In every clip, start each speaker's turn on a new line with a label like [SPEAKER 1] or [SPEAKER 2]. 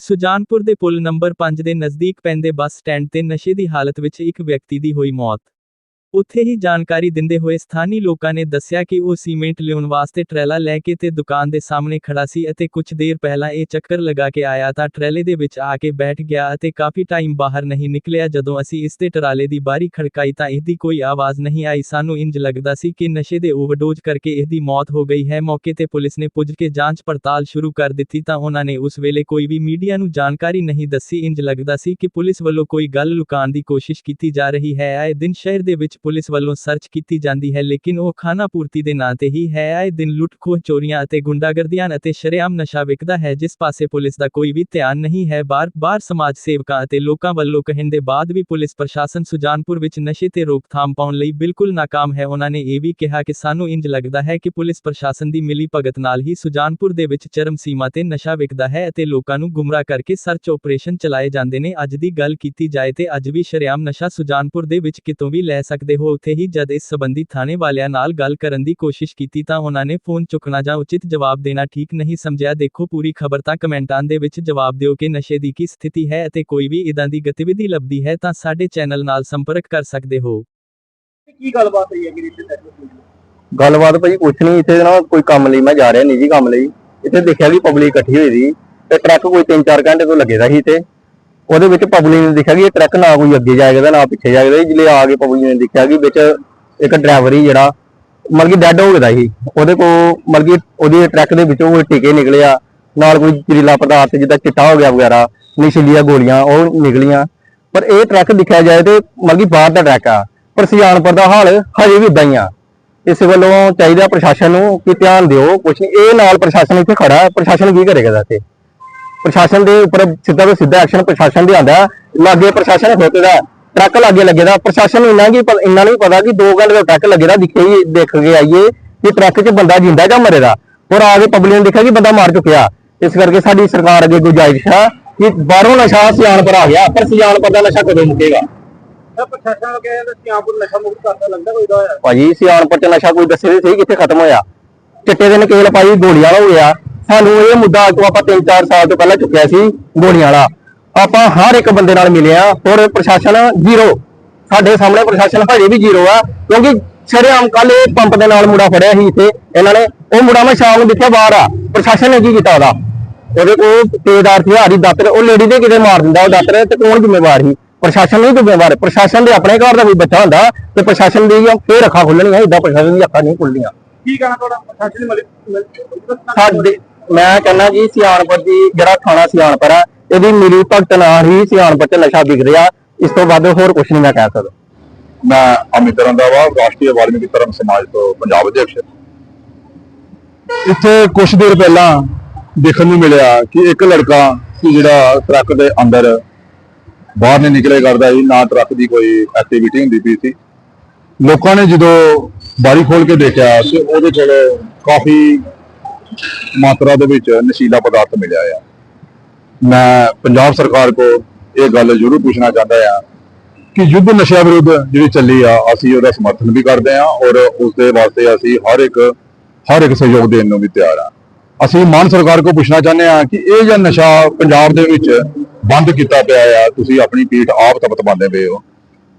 [SPEAKER 1] ਸੁਜਾਨਪੁਰ ਦੇ ਪੁਲ ਨੰਬਰ 5 ਦੇ ਨਜ਼ਦੀਕ ਪੈਂਦੇ ਬੱਸ ਸਟੈਂਡ ਤੇ ਨਸ਼ੇ ਦੀ ਹਾਲਤ ਵਿੱਚ ਇੱਕ ਵਿਅਕਤੀ ਦੀ ਹੋਈ ਮੌਤ। ਉੱਥੇ ਹੀ ਜਾਣਕਾਰੀ ਦਿੰਦੇ ਹੋਏ ਸਥਾਨੀ ਲੋਕਾਂ ਨੇ ਦੱਸਿਆ ਕਿ ਉਹ ਸੀਮੈਂਟ ਲਿਆਉਣ ਵਾਸਤੇ ਟਰੈਲਾ ਲੈ ਕੇ ਤੇ ਦੁਕਾਨ ਦੇ ਸਾਹਮਣੇ ਖੜਾ ਸੀ ਅਤੇ ਕੁਝ ਦੇਰ ਪਹਿਲਾਂ ਇਹ ਚੱਕਰ ਲਗਾ ਕੇ ਆਇਆ ਤਾਂ ਟਰੈਲੇ ਦੇ ਵਿੱਚ ਆ ਕੇ ਬੈਠ ਗਿਆ ਅਤੇ ਕਾਫੀ ਟਾਈਮ ਬਾਹਰ ਨਹੀਂ ਨਿਕਲਿਆ। ਜਦੋਂ ਅਸੀਂ ਇਸ ਦੇ ਟਰਾਲੇ ਦੀ ਬਾਰੀ ਖੜਕਾਈ ਤਾਂ ਇਹਦੀ ਕੋਈ ਆਵਾਜ਼ ਨਹੀਂ ਆਈ। ਸਾਨੂੰ ਇੰਜ ਲੱਗਦਾ ਸੀ ਕਿ ਨਸ਼ੇ ਦੇ ਓਵਰਡੋਜ਼ ਕਰਕੇ ਇਹਦੀ ਮੌਤ ਹੋ ਗਈ ਹੈ। ਮੌਕੇ ਤੇ ਪੁਲਿਸ ਨੇ ਪੁੱਜ ਕੇ ਜਾਂਚ ਪੜਤਾਲ ਸ਼ੁਰੂ ਕਰ ਦਿੱਤੀ ਤਾਂ ਉਹਨਾਂ ਨੇ ਉਸ ਵੇਲੇ ਕੋਈ ਵੀ ਮੀਡੀਆ ਨੂੰ ਜਾਣਕਾਰੀ ਨਹੀਂ ਦੱਸੀ। ਇੰਜ ਲੱਗਦਾ ਸੀ ਕਿ ਪੁਲਿਸ ਵੱਲੋਂ ਕੋਈ ਗੱਲ ਲੁਕਾਉਣ ਦੀ ਕੋਸ਼ਿਸ਼ ਕੀਤੀ ਜਾ ਰਹੀ ਹੈ। ਆਏ ਦਿਨ ਸ਼ਹਿਰ ਦੇ ਵਿੱਚ ਪੁਲਿਸ ਵੱਲੋਂ ਸਰਚ ਕੀਤੀ ਜਾਂਦੀ ਹੈ, ਲੇਕਿਨ ਉਹ ਖਾਨਾ ਪੂਰਤੀ ਦੇ ਨਾਂ ਤੇ ਹੀ ਹੈ। ਆਏ ਦਿਨ ਲੁੱਟ ਖੋਹ ਚੋਰੀਆਂ ਅਤੇ ਗੁੰਡਾਗਰਦੀਆਂ ਅਤੇ ਸ਼ਰੇਆਮ ਨਸ਼ਾ ਵਿਕਦਾ ਹੈ, ਜਿਸ ਪਾਸੇ ਪੁਲਿਸ ਦਾ ਕੋਈ ਵੀ ਧਿਆਨ ਨਹੀਂ ਹੈ। ਬਾਰ-ਬਾਰ ਸਮਾਜ ਸੇਵਕਾਂ ਅਤੇ ਲੋਕਾਂ ਵੱਲੋਂ ਕਹਿਣ ਦੇ ਬਾਅਦ ਵੀ ਪੁਲਿਸ ਪ੍ਰਸ਼ਾਸਨ ਸੁਜਾਨਪੁਰ ਵਿੱਚ ਨਸ਼ੇ ਤੇ ਰੋਕਥਾਮ ਪਾਉਣ ਲਈ ਬਿਲਕੁਲ ਨਾਕਾਮ ਹੈ। ਉਹਨਾਂ ਨੇ ਇਹ ਵੀ ਕਿਹਾ ਕਿ ਸਾਨੂੰ ਇੰਜ ਲੱਗਦਾ ਹੈ ਕਿ ਪੁਲਿਸ ਪ੍ਰਸ਼ਾਸਨ ਦੀ ਮਿਲੀ ਭਗਤ ਨਾਲ ਹੀ ਸੁਜਾਨਪੁਰ ਦੇ ਵਿੱਚ ਚਰਮ ਸੀਮਾ ਤੇ ਨਸ਼ਾ ਵਿਕਦਾ ਹੈ ਅਤੇ ਲੋਕਾਂ ਨੂੰ ਗੁੰਮਰਾਹ ਕਰਕੇ ਸਰਚ ਆਪਰੇਸ਼ਨ ਚਲਾਏ ਜਾਂਦੇ ਨੇ। ਅੱਜ ਦੀ ਗੱਲ ਕੀਤੀ ਜਾਏ ਤੇ ਅੱਜ ਵੀ ਸ਼ਰੇਆਮ ਨਸ਼ਾ ਸੁਜਾਨਪੁਰ ਦੇ ਵਿੱਚ ਕਿਤੋਂ ਵੀ ਲੈ ਸਕਦੇ ਹੋ ਉੱਥੇ ਹੀ ਜਦ ਇਸ ਸੰਬੰਧੀ ਥਾਣੇ ਵਾਲਿਆਂ ਨਾਲ ਗੱਲ ਕਰਨ ਦੀ ਕੋਸ਼ਿਸ਼ ਕੀਤੀ ਤਾਂ ਉਹਨਾਂ ਨੇ ਫੋਨ ਚੁੱਕਣਾ ਜਾਂ ਉਚਿਤ ਜਵਾਬ ਦੇਣਾ ਠੀਕ ਨਹੀਂ ਸਮਝਿਆ। ਦੇਖੋ ਪੂਰੀ ਖਬਰ ਤਾਂ ਕਮੈਂਟਾਂ ਦੇ ਵਿੱਚ ਜਵਾਬ ਦਿਓ ਕਿ ਨਸ਼ੇ ਦੀ ਕੀ ਸਥਿਤੀ ਹੈ ਅਤੇ ਕੋਈ ਵੀ ਇਦਾਂ ਦੀ ਗਤੀਵਿਧੀ ਲੱਭਦੀ ਹੈ ਤਾਂ ਸਾਡੇ ਚੈਨਲ ਨਾਲ ਸੰਪਰਕ ਕਰ ਸਕਦੇ ਹੋ।
[SPEAKER 2] ਕੀ ਗੱਲਬਾਤ ਹੈ ਕਿ ਇੱਥੇ?
[SPEAKER 3] ਗੱਲਬਾਤ ਭਾਈ ਕੁਛ ਨਹੀਂ ਇੱਥੇ ਨਾ ਕੋਈ ਕੰਮ ਲਈ ਮੈਂ ਜਾ ਰਿਹਾ ਨਿੱਜੀ ਕੰਮ ਲਈ। ਇੱਥੇ ਦੇਖਿਆ ਕਿ ਪਬਲਿਕ ਇਕੱਠੀ ਹੋਈ ਸੀ ਤੇ ਟਰੱਕ ਕੋਈ 3-4 ਘੰਟੇ ਤੋਂ ਲੱਗੇ ਦਾ ਸੀ ਤੇ ਉਹਦੇ ਵਿੱਚ ਪਬਲਿਕ ਨੇ ਦੇਖਿਆ ਕਿ ਇਹ ਟਰੱਕ ਨਾ ਕੋਈ ਅੱਗੇ ਜਾਏਗਾ ਨਾ ਪਿੱਛੇ ਜਾਏਗਾ ਜਿਲੇ ਆ ਕੇ ਪਬਲਿਕ ਨੇ ਦੇਖਿਆ ਕਿ ਵਿੱਚ ਇੱਕ ਡਰਾਈਵਰ ਹੀ ਜਿਹੜਾ ਮਤਲਬ ਕਿ ਡੈੱਡ ਹੋ ਗਿਆ ਸੀ। ਉਹਦੇ ਕੋ ਮਤਲਬ ਕਿ ਉਹਦੀ ਟਰੱਕ ਦੇ ਵਿੱਚੋਂ ਕੋਈ ਟਿਕੇ ਨਿਕਲਿਆ ਨਾਲ ਕੋਈ ਜ਼ਹਿਰੀਲਾ ਪਦਾਰਥ ਜਿੱਦਾਂ ਚਿੱਟਾ ਹੋ ਗਿਆ ਵਗੈਰਾ ਨਸ਼ੀਲੀਆਂ ਗੋਲੀਆਂ ਉਹ ਨਿਕਲੀਆਂ। ਪਰ ਇਹ ਟਰੱਕ ਦਿਖਿਆ ਜਾਏ ਤੇ ਮਤਲਬ ਕਿ ਬਾਹਰ ਦਾ ਟਰੱਕ ਆ। ਪਰ ਸਿਆਣਪੁਰ ਦਾ ਹਾਲ ਹਜੇ ਵੀ ਇਦਾਂ ਹੀ ਆ। ਇਸ ਵੱਲੋਂ ਚਾਹੀਦਾ ਪ੍ਰਸ਼ਾਸਨ ਨੂੰ ਕਿ ਧਿਆਨ ਦਿਓ ਕੁਛ ਨੀ, ਇਹ ਨਾਲ ਪ੍ਰਸ਼ਾਸਨ ਇੱਥੇ ਖੜਾ ਹੈ। ਪ੍ਰਸ਼ਾਸਨ ਕੀ ਕਰੇਗਾ ਦੱਸੇ ਪ੍ਰਸ਼ਾਸਨ ਦੇ ਉੱਪਰ ਸਿੱਧਾ ਤੋਂ ਸਿੱਧਾ ਐਕਸ਼ਨ ਪ੍ਰਸ਼ਾਸਨ ਦੇ ਆਂਦਾ ਲਾਗੇ ਪ੍ਰਸ਼ਾਸਨ ਖੋਤੇ ਦਾ ਟਰੱਕ ਲਾਗੇ ਲੱਗੇ ਦਾ ਪ੍ਰਸ਼ਾਸਨ ਨੂੰ ਇੰਨਾ ਕੀ ਇੰਨਾ ਨਹੀਂ ਪਤਾ ਕਿ 2 ਘੰਟੇ ਦਾ ਟਰੱਕ ਲੱਗੇ ਦਾ ਦਿਖੇ ਹੀ ਦੇਖ ਕੇ ਆਈਏ ਕਿ ਟਰੱਕ 'ਚ ਬੰਦਾ ਜਿੰਦਾ ਜਾਂ ਮਰੇ ਦਾ ਔਰ ਆ ਕੇ ਪਬਲਿਕ ਨੇ ਦੇਖਿਆ ਕਿ ਬੰਦਾ ਮਾਰ ਚੁੱਕਿਆ। ਇਸ ਕਰਕੇ ਸਾਡੀ ਸਰਕਾਰ ਅੱਗੇ ਗੁਜਾਰਿਸ਼ ਆ ਕਿ ਬਾਹਰੋਂ ਨਸ਼ਾ ਸਿਆਣਪੁਰ ਆ ਗਿਆ ਪਰ ਸਿਆਣਪੁਰ ਦਾ ਨਸ਼ਾ ਕਦੋਂ ਮੁੱਕੇਗਾ?
[SPEAKER 2] ਪ੍ਰਸ਼ਾਸਨ ਨੂੰ ਕਹਿੰਦੇ ਸਿਆਪੁਰ ਨਸ਼ਾ ਮੁਕਤ ਕਰਦਾ ਲੱਗਦਾ ਕੋਈ ਦਾ ਹੋਇਆ?
[SPEAKER 3] ਭਾਜੀ ਸਿਆਣਪੁਰ ਚ ਨਸ਼ਾ ਕੋਈ ਦੱਸੇ ਤੇ ਸਹੀ ਕਿੱਥੇ ਖਤਮ ਹੋਇਆ। ਚਿੱਟੇ ਦੇ ਨਕੇਲ ਗੋਲੀਆਂ ਹੋ ਗਿਆ ਸਾਨੂੰ ਇਹ ਮੁੱਦਾ ਤੋਂ ਆਪਾਂ 3-4 ਸਾਲ ਤੋਂ ਪਹਿਲਾਂ ਚੁੱਕਿਆ ਸੀ ਗੋਲੀਆਂ ਵਾਲਾ। ਆਪਾਂ ਹਰ ਇੱਕ ਬੰਦੇ ਨਾਲ ਮਿਲਿਆ ਔਰ ਪ੍ਰਸ਼ਾਸਨ ਜ਼ੀਰੋ। ਸਾਡੇ ਸਾਹਮਣੇ ਪ੍ਰਸ਼ਾਸਨ ਹਜੇ ਵੀ ਜ਼ੀਰੋ ਆ ਕਿਉਂਕਿ ਸ਼ਰੇਆਮ ਕੱਲ ਇਹ ਪੰਪ ਦੇ ਨਾਲ ਮੁੰਡਾ ਫੜਿਆ ਸੀ ਇੱਥੇ। ਇਹਨਾਂ ਨੇ ਉਹ ਮੁੰਡਾ ਮੈਂ ਸ਼ਾਮ ਨੂੰ ਦੇਖਿਆ ਬਾਹਰ ਆ। ਪ੍ਰਸ਼ਾਸਨ ਨੇ ਕੀ ਕੀਤਾ ਉਹਦਾ? ਉਹਦੇ ਕੋਲ ਤੇਜ਼ਦਾਰ ਹਥਿਆਰੀ ਦਾਤਰ ਉਹ ਲੇਡੀ ਦੇ ਕਿਤੇ ਮਾਰ ਦਿੰਦਾ ਉਹ ਦਾਤਰ ਤੇ ਕੌਣ ਜ਼ਿੰਮੇਵਾਰ ਸੀ? ਪ੍ਰਸ਼ਾਸਨ ਨਹੀਂ ਜ਼ਿੰਮੇਵਾਰ ਪ੍ਰਸ਼ਾਸਨ ਦੇ ਆਪਣੇ ਘਰ ਦਾ ਕੋਈ ਬੱਚਾ ਹੁੰਦਾ ਤੇ ਪ੍ਰਸ਼ਾਸਨ ਦੀ ਫੇਰ ਅੱਖਾਂ ਖੁੱਲਣੀਆਂ ਇਦਾਂ ਪ੍ਰਸ਼ਾਸਨ ਦੀ ਅੱਖਾਂ ਨਹੀਂ ਖੁੱਲਣੀਆਂ।
[SPEAKER 2] ਕੀ ਕਹਿਣਾ ਤੁਹਾਡਾ? ਪ੍ਰਸ਼ਾਸਨ ਨੇ ਮਿਲ
[SPEAKER 3] ਸਾਡੇ ਮੈਂ ਕਹਿੰਦਾ ਜੀ ਸਿਆਣਪੁਰ ਦੀ ਜਿਹੜਾ ਥਾਣਾ ਸਿਆਣਪੁਰ ਆ ਇਹਦੀ ਮਿਲੀ ਭਗਤ ਨਾਲ ਹੀ ਸਿਆਣਪੁਰ ਚ ਨਸ਼ਾ ਵਿਕ ਰਿਹਾ। ਇਸ ਤੋਂ ਵੱਧ ਹੋਰ ਕੁਝ ਨਹੀਂ ਮੈਂ ਕਹਿ ਸਕਦਾ।
[SPEAKER 4] ਮੈਂ ਅਮਿਤ ਰੰਧਾਵਾ ਰਾਸ਼ਟਰੀ ਵਾਲਮੀਕੀ ਧਰਮ ਸਮਾਜ ਤੋਂ ਪੰਜਾਬ ਅਧਿਕਸ਼ ਇੱਥੇ ਕੁਝ ਦੇਰ ਪਹਿਲਾਂ ਦੇਖਣ ਨੂੰ ਮਿਲਿਆ ਕਿ ਇੱਕ ਲੜਕਾ ਸੀ ਜਿਹੜਾ ਟਰੱਕ ਦੇ ਅੰਦਰ ਬਾਹਰ ਨਹੀਂ ਨਿਕਲੇ ਕਰਦਾ ਸੀ ਨਾ ਟਰੱਕ ਦੀ ਕੋਈ ਐਕਟੀਵਿਟੀ ਹੁੰਦੀ ਪਈ ਸੀ। ਲੋਕਾਂ ਨੇ ਜਦੋਂ ਬਾਰੀ ਖੋਲ ਕੇ ਦੇਖਿਆ ਤੇ ਉਹਦੇ ਕੋਲ ਕਾਫੀ ਮਾਤਰਾ ਦੇ ਵਿੱਚ ਨਸ਼ੀਲਾ ਪਦਾਰਥ ਮਿਲਿਆ ਆ। ਮੈਂ ਪੰਜਾਬ ਸਰਕਾਰ ਕੋ ਇਹ ਗੱਲ ਜ਼ਰੂਰ ਪੁੱਛਣਾ ਚਾਹੁੰਦਾ ਆ ਕਿ ਯੁੱਧ ਨਸ਼ਾ ਵਿਰੁੱਧ ਜਿਹੜੀ ਚੱਲੀ ਆ, ਅਸੀਂ ਉਹਦਾ ਸਮਰਥਨ ਵੀ ਕਰਦੇ ਆ ਔਰ ਉਸ ਦੇ ਵਾਸਤੇ ਅਸੀਂ ਹਰ ਇੱਕ ਹਰ ਇੱਕ ਸਹਿਯੋਗ ਦੇਣ ਨੂੰ ਵੀ ਤਿਆਰ ਆ। ਅਸੀਂ ਮਾਨ ਸਰਕਾਰ ਕੋ ਪੁੱਛਣਾ ਚਾਹੁੰਦੇ ਆ ਕਿ ਇਹ ਜਿਹੜਾ ਨਸ਼ਾ ਪੰਜਾਬ ਦੇ ਵਿੱਚ ਬੰਦ ਕੀਤਾ ਪਿਆ ਆ, ਤੁਸੀਂ ਆਪਣੀ ਪੀਠ ਆਪ ਤਪਤ ਪਾਉਂਦੇ ਪਏ ਹੋ।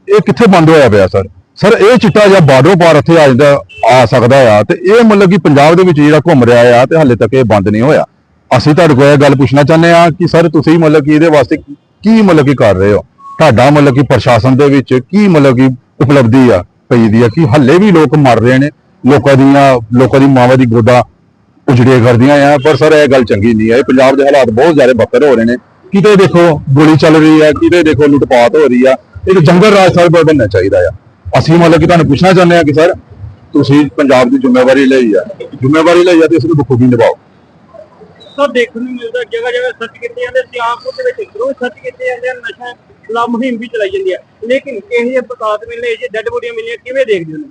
[SPEAKER 4] ਇਹ ਕਿੱਥੇ ਬੰਦ ਹੋਇਆ ਪਿਆ, ਸਰ? ਸਰ, ਇਹ ਚਿੱਟਾ ਜਿਹਾ ਬਾਰਡਰੋਂ ਪਾਰ ਇੱਥੇ ਆ ਜਾਂਦਾ, ਆ ਸਕਦਾ ਆ ਤੇ ਇਹ ਮਤਲਬ ਕਿ ਪੰਜਾਬ ਦੇ ਵਿੱਚ ਜਿਹੜਾ ਘੁੰਮ ਰਿਹਾ ਆ ਤੇ ਹਾਲੇ ਤੱਕ ਇਹ ਬੰਦ ਨਹੀਂ ਹੋਇਆ। ਅਸੀਂ ਤੁਹਾਡੇ ਕੋਲ ਇਹ ਗੱਲ ਪੁੱਛਣਾ ਚਾਹੁੰਦੇ ਆ ਕਿ ਸਰ, ਤੁਸੀਂ ਮਤਲਬ ਕਿ ਇਹਦੇ ਵਾਸਤੇ ਕੀ ਮਤਲਬ ਕਿ ਕਰ ਰਹੇ ਹੋ? ਤੁਹਾਡਾ ਮਤਲਬ ਕਿ ਪ੍ਰਸ਼ਾਸਨ ਦੇ ਵਿੱਚ ਕੀ ਮਤਲਬ ਕਿ ਉਪਲਬਧੀ ਆ ਪਈ ਦੀ ਆ? ਕਿ ਹੱਲੇ ਵੀ ਲੋਕ ਮਰ ਰਹੇ ਨੇ, ਲੋਕਾਂ ਦੀਆਂ, ਲੋਕਾਂ ਦੀ ਮਾਵਾਂ ਦੀ ਗੋਦਾ ਉਜੜੇ ਕਰਦੀਆਂ ਆ, ਪਰ ਸਰ, ਇਹ ਗੱਲ ਚੰਗੀ ਨਹੀਂ ਹੈ ਇਹ ਪੰਜਾਬ ਦੇ ਹਾਲਾਤ ਬਹੁਤ ਜ਼ਿਆਦਾ ਬੱਤਰ ਹੋ ਰਹੇ ਨੇ। ਕਿਤੇ ਦੇਖੋ ਗੋਲੀ ਚੱਲ ਰਹੀ ਹੈ ਕਿਤੇ ਦੇਖੋ ਲੁੱਟਪਾਟ ਹੋ ਰਹੀ ਆ। ਇਹ ਜੰਗਲ ਰਾਜ ਸਾਹਿਬ ਬਣਨਾ ਚਾਹੀਦਾ ਆ। ਅਸੀਂ ਮਤਲਬ ਕਿ ਤੁਹਾਨੂੰ ਪੁੱਛਣਾ ਚਾਹੁੰਦੇ ਆ ਕਿ ਸਰ ਤੁਸੀਂ ਪੰਜਾਬ ਦੀ ਜ਼ਿੰਮੇਵਾਰੀ ਲਈ ਆ। ਜ਼ਿੰਮੇਵਾਰੀ ਲਈ ਆ ਤੇ ਇਸ ਨੂੰ ਬਖੂਬੀ ਨਿਭਾਓ।
[SPEAKER 2] ਤਾਂ ਦੇਖਣ ਨੂੰ ਮਿਲਦਾ ਜਗ੍ਹਾ ਜਗ੍ਹਾ ਸਰਚ ਕੀਤੇ ਜਾਂਦੇ ਸਿਆਪੁਰ ਦੇ ਵਿੱਚ ਰੋਜ਼ ਸਰਚ ਕੀਤੇ ਜਾਂਦੇ ਨਸ਼ਾ ਖਿਲਾਫ ਮੁਹਿੰਮ ਵੀ ਚਲਾਈ ਜਾਂਦੀ ਹੈ ਲੇਕਿਨ ਇਹ ਜਿਹੇ ਪਦਾਰਥ ਮਿਲਨੇ ਜਿਹੇ ਡੈਡ ਬੋਡੀਆਂ ਮਿਲਣੀਆਂ ਕਿਵੇਂ ਦੇਖਦੇ ਹੋ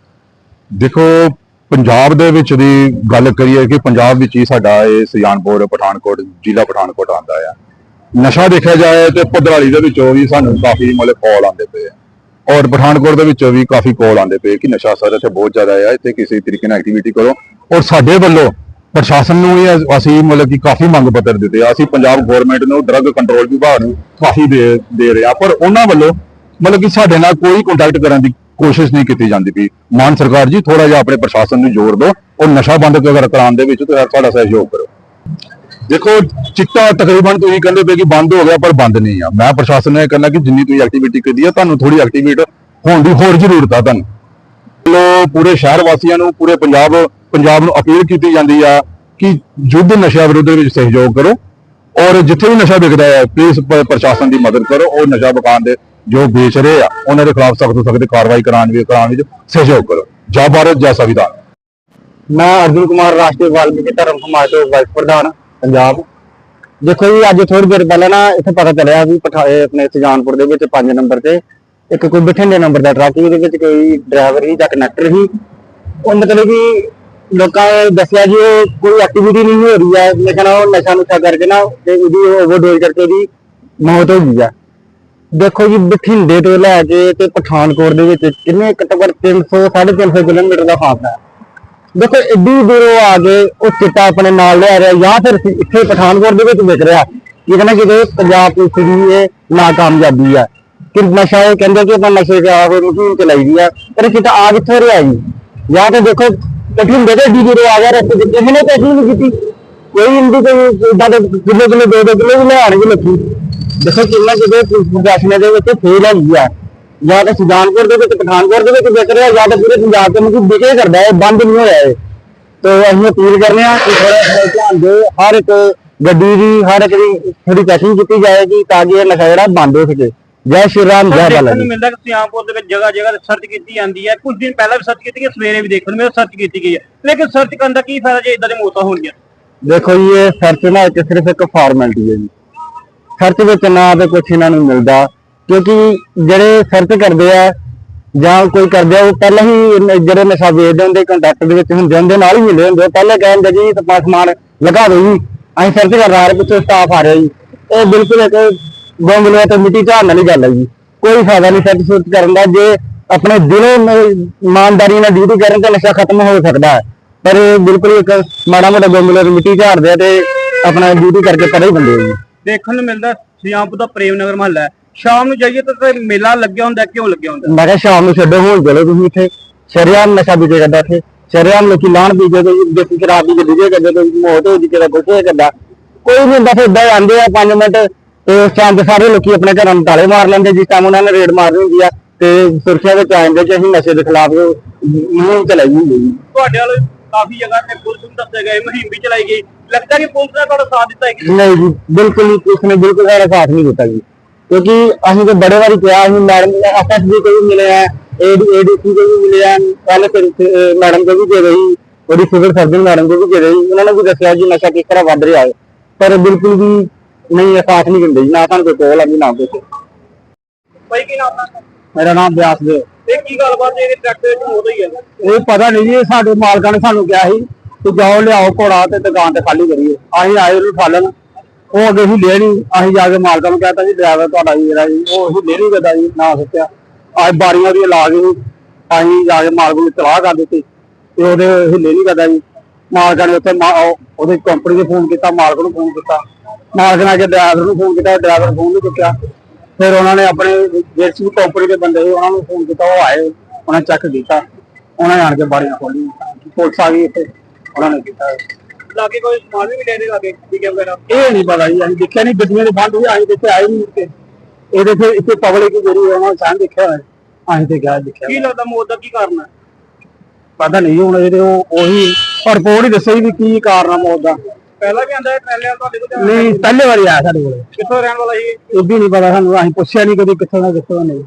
[SPEAKER 4] ਦੇਖੋ ਪੰਜਾਬ ਦੇ ਵਿੱਚ ਦੀ ਗੱਲ ਕਰੀਏ ਕਿ ਪੰਜਾਬ ਵਿੱਚ ਹੀ ਸਾਡਾ ਇਹ ਸੁਜਾਨਪੁਰ ਪਠਾਨਕੋਟ ਜ਼ਿਲ੍ਹਾ ਪਠਾਨਕੋਟ ਆਉਂਦਾ ਆ। ਨਸ਼ਾ ਦੇਖਿਆ ਜਾਏ ਤੇ ਪਧਰਾਲੀ ਦੇ ਵਿੱਚੋਂ ਵੀ ਸਾਨੂੰ ਕਾਫੀ ਮਤਲਬ ਕਾਲ ਆਉਂਦੇ ਪਏ ਆ। ਔਰ ਪਠਾਨਕੋਟ ਦੇ ਵਿੱਚੋਂ ਵੀ ਕਾਫੀ ਕਾਲ ਆਉਂਦੇ ਪਏ ਕਿ ਨਸ਼ਾ ਸਰ ਇੱਥੇ ਬਹੁਤ ਜ਼ਿਆਦਾ ਆ, ਇੱਥੇ ਕਿਸੇ ਤਰੀਕੇ ਨਾਲ ਐਕਟੀਵਿਟੀ ਕਰੋ। ਔਰ ਸਾਡੇ ਵੱਲੋਂ ਪ੍ਰਸ਼ਾਸਨ ਨੂੰ ਵੀ ਅਸੀਂ ਮਤਲਬ ਕਿ ਕਾਫੀ ਮੰਗ ਪੱਤਰ ਦਿੱਤੇ ਆ। ਅਸੀਂ ਪੰਜਾਬ ਗਵਰਨਮੈਂਟ ਨੂੰ ਡਰੱਗ ਕੰਟਰੋਲ ਵਿਭਾਗ ਨੂੰ ਕਾਫੀ ਦੇ ਦੇ ਰਹੇ ਆ, ਪਰ ਉਹਨਾਂ ਵੱਲੋਂ ਮਤਲਬ ਕਿ ਸਾਡੇ ਨਾਲ ਕੋਈ ਕੰਟੈਕਟ ਕਰਨ ਦੀ ਕੋਸ਼ਿਸ਼ ਨਹੀਂ ਕੀਤੀ ਜਾਂਦੀ ਵੀ ਮਾਨ ਸਰਕਾਰ ਜੀ ਥੋੜਾ ਜਿਹਾ ਆਪਣੇ ਪ੍ਰਸ਼ਾਸਨ ਨੂੰ ਜ਼ੋਰ ਦਿਓ ਔਰ ਨਸ਼ਾ ਬੰਦ ਕਰਾਉਣ ਦੇ ਵਿੱਚ ਤੁਸੀਂ ਸਾਡਾ ਸਹਿਯੋਗ ਕਰੋ। ਦੇਖੋ, ਚਿੱਟਾ ਤਕਰੀਬਨ ਤੁਸੀਂ ਕਹਿੰਦੇ ਪਏ ਕਿ ਬੰਦ ਹੋ ਗਿਆ, ਪਰ ਬੰਦ ਨਹੀਂ ਆ। ਮੈਂ ਪ੍ਰਸ਼ਾਸਨ ਨੇ ਇਹ ਕਹਿੰਦਾ ਕਿ ਜਿੰਨੀ ਤੁਸੀਂ ਐਕਟੀਵਿਟੀ ਕੀਤੀ ਆ, ਤੁਹਾਨੂੰ ਥੋੜੀ ਐਕਟੀਵੇਟ ਹੋਣ ਦੀ ਹੋਰ ਜ਼ਰੂਰਤ ਆ ਤੁਹਾਨੂੰ। ਲੋ ਪੂਰੇ ਸ਼ਹਿਰ ਵਾਸੀਆਂ ਨੂੰ, ਪੂਰੇ ਪੰਜਾਬ ਪੰਜਾਬ ਨੂੰ ਅਪੀਲ ਕੀਤੀ ਜਾਂਦੀ ਆ ਕਿ ਯੁੱਧ ਨਸ਼ਾ ਵਿਰੁੱਧ ਵਿੱਚ ਸਹਿਯੋਗ ਕਰੋ ਔਰ ਜਿੱਥੇ ਵੀ ਨਸ਼ਾ ਵਿਕਦਾ ਹੈ ਪਲੀਜ਼ ਪ੍ਰਸ਼ਾਸਨ ਦੀ ਮਦਦ ਕਰੋ, ਉਹ ਨਸ਼ਾ ਵਿਕਾਉਣ ਦੇ ਜੋ ਵੇਚ ਰਹੇ ਆ, ਉਹਨਾਂ ਦੇ ਖਿਲਾਫ ਸਖਤ ਤੋਂ ਸਖਤ ਕਾਰਵਾਈ ਕਰਾਉਣ ਵੀ, ਕਰਾਉਣ ਵਿੱਚ ਸਹਿਯੋਗ ਕਰੋ। ਜੈ ਭਾਰਤ, ਜੈ ਸੰਵਿਧਾਨ।
[SPEAKER 5] ਮੈਂ ਅਰਜੁਨ ਕੁਮਾਰ, ਰਾਸ਼ਟਰੀ ਵਾਲਮੀਕੀ ਧਰਮ ਸਮਾਜ ਤੋਂ ਵਾਈਸ ਪ੍ਰਧਾਨ। ਪੰਜਾਬ। ਦੇਖੋ ਜੀ, ਅੱਜ ਥੋੜੀ ਦੇਰ ਪਹਿਲਾਂ ਨਾ ਇੱਥੇ ਪਤਾ ਚੱਲਿਆ ਵੀ ਪਠਾ- ਆਪਣੇ ਸੁਜਾਨਪੁਰ ਦੇ ਵਿੱਚ 5 ਨੰਬਰ ਤੇ ਇੱਕ ਕੋਈ ਬਠਿੰਡੇ ਨੰਬਰ ਦਾ ਟਰੱਕ ਉਹਦੇ ਵਿੱਚ ਕੋਈ ਡਰਾਈਵਰ ਸੀ ਜਾਂ ਕੰਡਕਟਰ ਸੀ। ਉਹ ਮਤਲਬ ਕਿ ਲੋਕਾਂ ਨੇ ਦੱਸਿਆ ਜੀ, ਉਹ ਕੋਈ ਐਕਟੀਵਿਟੀ ਨਹੀਂ ਹੋ ਰਹੀ ਹੈ ਲੇਕਿਨ ਉਹ ਨਸ਼ਾ ਨੁਸ਼ਾ ਕਰਕੇ ਨਾ ਤੇ ਉਹਦੀ ਓਵਰਡੋਜ਼ ਕਰਕੇ ਉਹਦੀ ਮੌਤ ਹੋ ਗਈ ਆ। ਦੇਖੋ ਜੀ, ਬਠਿੰਡੇ ਤੋਂ ਲੈ ਕੇ ਤੇ ਪਠਾਨਕੋਟ ਦੇ ਵਿੱਚ ਕਿੰਨੇ ਘੱਟੋ ਘੱਟ 300 350 ਕਿਲੋਮੀਟਰ ਦਾ ਫਾਸਲਾ ਹੈ। ਦੇਖੋ, ਇੱਡੀ ਦੂਰੋਂ ਆ ਕੇ ਉਹ ਚਿੱਟਾ ਆਪਣੇ ਨਾਲ ਲਿਆ ਰਿਹਾ, ਜਾਂ ਫਿਰ ਇੱਥੇ ਪਠਾਨਕੋਟ ਦੇ ਵਿੱਚ ਵਿਕ ਰਿਹਾ। ਕਿਤੇ ਨਾ ਕਿਤੇ ਪੰਜਾਬ ਪੁਲਿਸ ਦੀ ਇਹ ਨਾਕਾਮਯਾਬੀ ਆ। ਕਿ ਨਸ਼ਾ ਇਹ ਕਹਿੰਦੇ ਕਿ ਆਪਾਂ ਨਸ਼ੇ ਦੇ ਆਪ ਮੁਹਿੰਮ ਚਲਾਈ ਦੀ ਆ। ਪਰ ਇਹ ਚਿੱਟਾ ਆ ਕਿੱਥੋਂ ਰਿਹਾ ਜੀ? ਜਾਂ ਤਾਂ ਦੇਖੋ ਬਠਿੰਡੇ ਦੇ ਇੱਡੀ ਦੂਰੋਂ ਆ ਗਿਆ, ਰਸਤੇ ਵਿੱਚ ਕਿਸੇ ਨੇ ਪੈਕਿੰਗ ਨਹੀਂ ਕੀਤੀ। ਕੋਈ ਇੰਦੀ ਕੋਈ ਇਦਾਂ ਦੇ ਕਿਲੋ ਕਿਲੋ ਦੋ ਦੋ ਕਿਲੋ ਵੀ ਲਿਆਣਗੇ ਲੱਗੀ। ਦੇਖੋ, ਕਿੰਨਾ ਕਿਤੇ ਪ੍ਰਦਰਸ਼ਨਾਂ ਦੇ ਵਿੱਚ ਫੇਲ ਹੈਗੀ ਆ। ਜਾਂ ਤਾਂ ਸੁਜਾਨਪੁਰ ਦੇ ਵਿੱਚ ਪਠਾਨਕੋਟ ਦੇ ਵਿੱਚ ਵਿਕ ਰਿਹਾ ਜਾਂ ਤਾਂ ਪੂਰੇ ਪੰਜਾਬ ਦੇ ਵਿੱਚ ਵਿਕੇ ਕਰਦਾ ਹੈ ਬੰਦ ਨਹੀਂ ਹੋਇਆ ਇਹ। ਤੇ ਅਸੀਂ ਅਪੀਲ ਕਰਨੇ ਆ ਕਿ ਥੋੜਾ ਧਿਆਨ ਦੇ ਹਰ ਇੱਕ ਗੱਡੀ ਦੀ ਹਰ ਇੱਕ ਦੀ ਥੋੜੀ ਚੈਕਿੰਗ ਕੀਤੀ ਜਾਏਗੀ ਤਾਂ ਕਿ ਇਹ ਨਸ਼ਾ ਜਿਹੜਾ ਬੰਦ ਹੋ ਸਕੇ। ਜੈ ਸ਼੍ਰੀ ਰਾਮ ਜੈ ਬਾਲਾ ਜੀ।
[SPEAKER 2] ਮਿਲਦਾ ਕਿ ਸਿਆਮਪੁਰ ਦੇ ਵਿੱਚ ਜਗ੍ਹਾ ਜਗ੍ਹਾ ਤੇ ਸਰਚ ਕੀਤੀ ਜਾਂਦੀ ਹੈ। ਕੁਝ ਦਿਨ ਪਹਿਲਾਂ ਵੀ ਸਰਚ ਕੀਤੀ ਗਈ ਸਵੇਰੇ ਵੀ ਦੇਖਣ ਨੂੰ ਸਰਚ ਕੀਤੀ ਗਈ ਹੈ। ਲੇਕਿਨ ਸਰਚ ਕਰਨ ਦਾ ਕੀ ਫਾਇਦਾ ਜੇ ਇਦਾਂ ਦੇ ਮੌਤਾਂ ਹੋਣਗੀਆਂ?
[SPEAKER 5] ਦੇਖੋ ਜੀ ਇਹ ਸਰਚ ਨਾ ਇੱਕ ਸਿਰਫ ਇੱਕ ਫਾਰਮੈਲਿਟੀ ਹੈ ਜੀ। ਸਰਚ ਵਿੱਚ ਨਾ ਤੇ ਕੁਝ ਇਹਨਾਂ ਨੂੰ ਮਿਲਦਾ। ਕਿਉਂਕਿ ਜਿਹੜੇ ਸਰਚ ਕਰਦੇ ਆ ਜਾਂ ਕੋਈ ਕਰਦੇ ਆ, ਉਹ ਪਹਿਲਾਂ ਹੀ ਜਿਹੜੇ ਨਸ਼ਾ ਵੇਚਦੇ ਹੁੰਦੇ ਕੰਟੈਕਟ ਦੇ ਵਿੱਚ ਹੁੰਦੇ ਹੁੰਦੇ, ਨਾਲ ਹੀ ਮਿਲੇ ਹੁੰਦੇ ਪਹਿਲਾਂ ਕਹਿੰਦੇ ਜੀ, ਸਪਾ ਸਮਾਨ ਲਗਾ ਦਿਓ ਜੀ। ਅਸੀਂ ਸਰਚ ਕਰ ਰਹੇ ਪਿੱਛੇ ਸਟਾਫ ਆ ਰਿਹਾ ਜੀ। ਇਹ ਬਿਲਕੁਲ ਇੱਕ ਗੋਂਗਲੂਆਂ ਤੇ ਮਿੱਟੀ ਝਾੜਨ ਵਾਲੀ ਗੱਲ ਹੈ ਜੀ। ਕੋਈ ਫਾਇਦਾ ਨਹੀਂ ਸਰਚ ਸੁਰਚ ਕਰਨ ਦਾ। ਜੇ ਆਪਣੇ ਦਿਲੋਂ ਇਮਾਨਦਾਰੀ ਨਾਲ ਡਿਊਟੀ ਕਰਨ, ਤੇ ਨਸ਼ਾ ਖਤਮ ਹੋ ਸਕਦਾ ਹੈ। ਪਰ ਇਹ ਬਿਲਕੁਲ ਇੱਕ ਮਾੜਾ ਮੋਟਾ ਗੋਂਗਲੂਆਂ ਤੇ ਮਿੱਟੀ ਝਾੜਦੇ ਆ ਤੇ ਆਪਣਾ ਡਿਊਟੀ ਕਰਕੇ ਪਰੇ ਹੀ ਬੰਦੇ ਜੀ।
[SPEAKER 2] ਦੇਖਣ ਨੂੰ ਮਿਲਦਾ ਸਿਆਮਪੁਰ ਦਾ ਪ੍ਰੇਮ ਨਗਰ ਮਹੱਲਾ ਸ਼ਾਮ ਨੂੰ ਜਾਈਏ ਤਾਂ ਤੇ ਮੇਲਾ ਲੱਗਿਆ ਹੁੰਦਾ ਕਿਉਂ ਲੱਗਿਆ ਹੁੰਦਾ?
[SPEAKER 5] ਮੈਂ ਕਿਹਾ ਸ਼ਾਮ ਨੂੰ ਛੱਡੋ ਹੋਲ ਚਲੋ ਤੁਸੀਂ ਇੱਥੇ। ਸ਼ਰਿਆਮ ਨਸ਼ਾ ਵਿਕੇ ਕਰਦਾ ਇੱਥੇ? ਸ਼ਰਿਆਮ ਲੋਕੀ ਲਾਣ ਕੇ ਕੋਈ ਦੇਸੀ ਸ਼ਰਾਬ ਕੇ ਡਿਜੇ ਕਰਦੇ ਕੋਈ ਮੌਤ ਹੋ ਜੀ ਕੁਛ ਹੋ ਕਰਦਾ ਕੋਈ ਨਹੀਂ ਹੁੰਦਾ ਫਿਰ ਏਦਾਂ ਹੀ ਆਉਂਦੇ ਆ 5 ਮਿੰਟ ਤੇ ਉਸ ਟਾਈਮ ਤੇ ਸਾਰੇ ਲੋਕੀ ਆਪਣੇ ਘਰਾਂ ਨੂੰ ਤਾਲੇ ਮਾਰ ਲੈਂਦੇ ਜਿਸ ਟਾਈਮ ਉਹਨਾਂ ਨੇ ਰੇਡ ਮਾਰਨੀ ਹੁੰਦੀ ਆ ਤੇ ਸੁਰੱਖਿਆ ਵਿੱਚ ਆ ਜਾਂਦੇ ਕਿ ਅਸੀਂ ਨਸ਼ੇ ਦੇ ਖਿਲਾਫ ਮੁਹਿੰਮ ਚਲਾਈ ਹੁੰਦੀ
[SPEAKER 2] ਤੁਹਾਡੇ ਵੱਲੋਂ ਕਾਫੀ ਜਗ੍ਹਾ ਤੇ ਪੁਲਿਸ ਨੂੰ ਦੱਸਿਆ ਗਿਆ ਮੁਹਿੰਮ ਵੀ ਚਲਾਈ ਗਈ। ਲੱਗਦਾ ਕਿ ਪੁਲਿਸ ਨੇ ਤੁਹਾਡਾ ਸਾਥ ਦਿੱਤਾ ਹੈ
[SPEAKER 5] ਨਹੀਂ? ਜੀ ਬਿਲਕੁਲ ਨਹੀਂ ਉਸਨੇ ਬਿਲਕੁਲ ਸਾਡਾ ਸਾਥ ਨਹੀਂ ਦਿੱਤਾ ਜੀ। ਕਿਉਂਕਿ ਅਸੀਂ ਤਾਂ ਬੜੇ ਵਾਰੀ ਕਿਹਾ ਅਸੀਂ ਮੈਡਮ ਐਸਐਸਬੀ ਕੋਈ ਮਿਲੇ ਆ ਏਡੀਸੀ ਕੋਈ ਵੀ ਮਿਲੇ ਆ ਪਹਿਲੇ ਫਿਰ ਮੈਡਮ ਕੋ ਵੀ ਦੇ ਰਹੀ ਉਹਦੀ ਸਿਵਲ ਸਰਜਨ ਮੈਡਮ ਕੋ ਵੀ ਦੇ ਰਹੀ ਉਹਨਾਂ ਨੇ ਵੀ ਦੱਸਿਆ ਜੀ ਨਸ਼ਾ ਕਿਸ ਤਰ੍ਹਾਂ ਵੱਧ ਰਿਹਾ ਹੈ। ਪਰ ਬਿਲਕੁਲ ਵੀ ਨਹੀਂ ਇਹ ਸਾਥ ਨਹੀਂ ਦਿੰਦੇ ਜੀ ਨਾ ਸਾਨੂੰ ਕੋਈ ਕੋਲ ਆ ਜੀ ਨਾ ਕੁਛ।
[SPEAKER 2] ਭਾਈ ਕੀ ਨਾਮ ਹੈ?
[SPEAKER 5] ਮੇਰਾ ਨਾਮ ਬਿਆਸ ਦੇ
[SPEAKER 2] ਇਹ ਕੀ ਗੱਲਬਾਤ ਹੈ ਇਹ ਟਰੈਕਟਰ ਵਿੱਚ ਮੌਤ ਹੋਈ ਹੈ?
[SPEAKER 5] ਇਹ ਪਤਾ ਨਹੀਂ ਜੀ ਸਾਡੇ ਮਾਲਕਾਂ ਨੇ ਸਾਨੂੰ ਕਿਹਾ ਸੀ ਕਿ ਜਾਓ ਲਿਆਓ ਘੋੜਾ ਤੇ ਦੁਕਾਨ ਤੇ ਖਾਲੀ ਕਰੀਏ। ਅਸੀਂ ਆਏ ਉਹਨੂੰ ਠਾਲਣ। ਉਹ ਅੱਗੇ ਹੀ ਨਹੀਂ ਅਸੀਂ ਜਾ ਕੇ ਮਾਲਕਾਂ ਨੂੰ ਕਹਤਾ ਜੀ, ਡਰਾਈਵਰ ਤੁਹਾਡਾ ਜੀ ਜਿਹੜਾ ਜੀ, ਉਹ ਹੀ ਨਹੀਂ ਕਰਦਾ ਜੀ, ਨਾ ਸੱਚਿਆ। ਅੱਜ ਬਾਰੀਆਂ ਦੀ ਲਾ ਕੇ ਅਸੀਂ ਜਾ ਕੇ ਮਾਲਕ ਨੂੰ ਤਲਾਹ ਕਰ ਦਿੱਤੀ ਤੇ ਉਹਦੇ ਹਿੱਲੇ ਨਹੀਂ ਕਰਦਾ ਜੀ। ਮਾਲਕਾਂ ਨੇ ਉੱਥੇ ਉਹਦੇ ਕੰਪਨੀ ਨੂੰ ਫੋਨ ਕੀਤਾ, ਮਾਲਕ ਨੂੰ ਫੋਨ ਕੀਤਾ। ਮਾਲਕ ਨੇ ਆ ਕੇ ਡਰਾਈਵਰ ਨੂੰ ਫੋਨ ਕੀਤਾ, ਡਰਾਈਵਰ ਫੋਨ ਨਹੀਂ ਚੁੱਕਿਆ। ਫਿਰ ਉਹਨਾਂ ਨੇ ਆਪਣੇ ਜਿਹੜੀ ਕੰਪਨੀ ਦੇ ਬੰਦੇ ਸੀ, ਉਹਨਾਂ ਨੂੰ ਫੋਨ ਕੀਤਾ, ਉਹ ਆਏ, ਉਹਨਾਂ ਚੈੱਕ ਕੀਤਾ। ਉਹਨਾਂ ਨੇ ਆਣ ਕੇ ਬਾਰੀ ਖੋਲੀ ਪੁਲਿਸ ਆ ਗਈ ਇੱਥੇ, ਉਹਨਾਂ ਨੇ ਕੀਤਾ।
[SPEAKER 2] ਲਾਗੇ ਕੋਈ ਸਮਾਨ ਵੀ ਮਿਲਿਆ ਇਹਦੇ ਲਾਗੇ ਟੀਕੇ ਵਗੈਰਾ
[SPEAKER 5] ਇਹ ਨਹੀਂ ਪਤਾ ਜੀ ਅਸੀਂ ਦੇਖਿਆ ਨਹੀਂ ਗੱਡੀਆਂ ਦੇ ਬੰਦ ਹੋਈ ਅਸੀਂ ਦੇਖੇ ਆਏ ਨਹੀਂ ਇੱਥੇ। ਇਹਦੇ ਫਿਰ ਇੱਥੇ ਪਬਲਿਕ ਜਿਹੜੀ ਉਹਨਾਂ ਨੇ ਸਾਂ ਦੇਖਿਆ ਹੋਇਆ। ਅਸੀਂ ਤੇ ਗਿਆ ਦੇਖਿਆ।
[SPEAKER 2] ਕੀ ਲੱਗਦਾ ਮੌਤ ਦਾ ਕੀ ਕਾਰਨ ਹੈ?
[SPEAKER 5] ਪਤਾ ਨਹੀਂ ਹੁਣ ਇਹਦੇ ਉਹ ਉਹੀ ਰਿਪੋਰਟ ਹੀ ਦੱਸੇਗੀ ਵੀ ਕੀ ਕਾਰਨ ਆ ਮੌਤ ਦਾ।
[SPEAKER 2] ਪਹਿਲਾਂ ਵੀ ਆਂਦਾ ਟ੍ਰੇਲਰ ਤੁਹਾਡੇ ਕੋਲ
[SPEAKER 5] ਨਹੀਂ ਪਹਿਲੇ ਵਾਰੀ ਆਇਆ ਸਾਡੇ ਕੋਲ।
[SPEAKER 2] ਕਿੱਥੋਂ ਰਹਿਣ ਵਾਲਾ ਸੀ
[SPEAKER 5] ਇਹ ਵੀ ਨਹੀਂ ਪਤਾ ਸਾਨੂੰ ਅਸੀਂ ਪੁੱਛਿਆ ਨਹੀਂ ਕਦੀ ਕਿੱਥੋਂ ਦਾ ਕਿੱਥੋਂ ਦਾ ਨਹੀਂ।